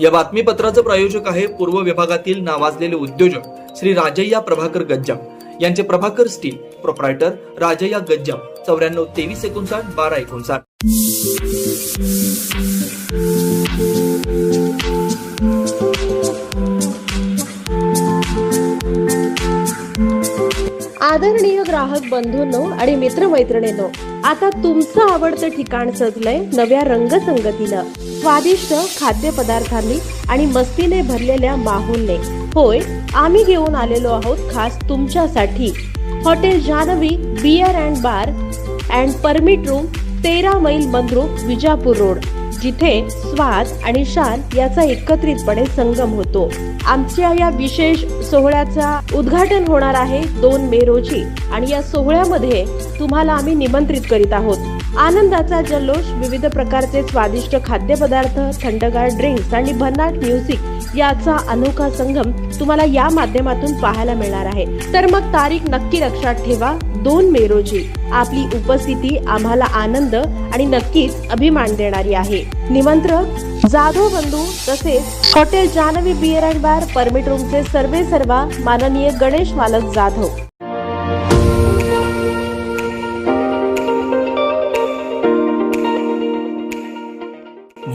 या बातमीपत्राचं प्रायोजक आहे पूर्व विभागातील नावाजलेले उद्योजक श्री राजय्या प्रभाकर गज्जाम. यांचे प्रभाकर स्टील प्रोप्रायटर राजय्या गज्जाम. चौऱ्याण्णव तेवीस एकोणसाठ बारा एकोणसाठ. आदरणीय ग्राहक बंधूंनो आणि मित्रमैत्रिणींनो आता तुमचं आवडतं ठिकाण सजलंय नव्या रंगसंगतीनं. स्वादिष्ट खाद्यपदार्थांनी आणि मस्तीने भरलेल्या माहूलने. होय आम्ही घेऊन आलेलो आहोत खास तुमच्यासाठी. Hotel Janvi beer and bar and permit room तेरा मैल मंद्रुप विजापूर रोड. जिथे स्वाद आणि शान याचा एकत्रितपणे संगम होतो. आमच्या या विशेष सोहळ्याचा उद्घाटन होणार आहे दोन मे रोजी. आणि या सोहळ्यामध्ये तुम्हाला आम्ही निमंत्रित करीत आहोत. आनंदाचा जल्लोष विविध प्रकारचे स्वादिष्ट खाद्यपदार्थ थंडगार ड्रिंक्स आणि भन्नाट म्युझिक याचा अनोखा संगम तुम्हाला या माध्यमातून पाहायला मिळणार आहे. तर मग तारीख नक्की लक्षात ठेवा. दोन मे रोजी आपली उपस्थिती आम्हाला आनंद आणि नक्कीच अभिमान देणारी आहे. निमंत्रक जाधव बंधू तसेच hotel Janvi beer and bar permit रूमचे सर्वे सर्वा माननीय गणेश मालक Jadhav.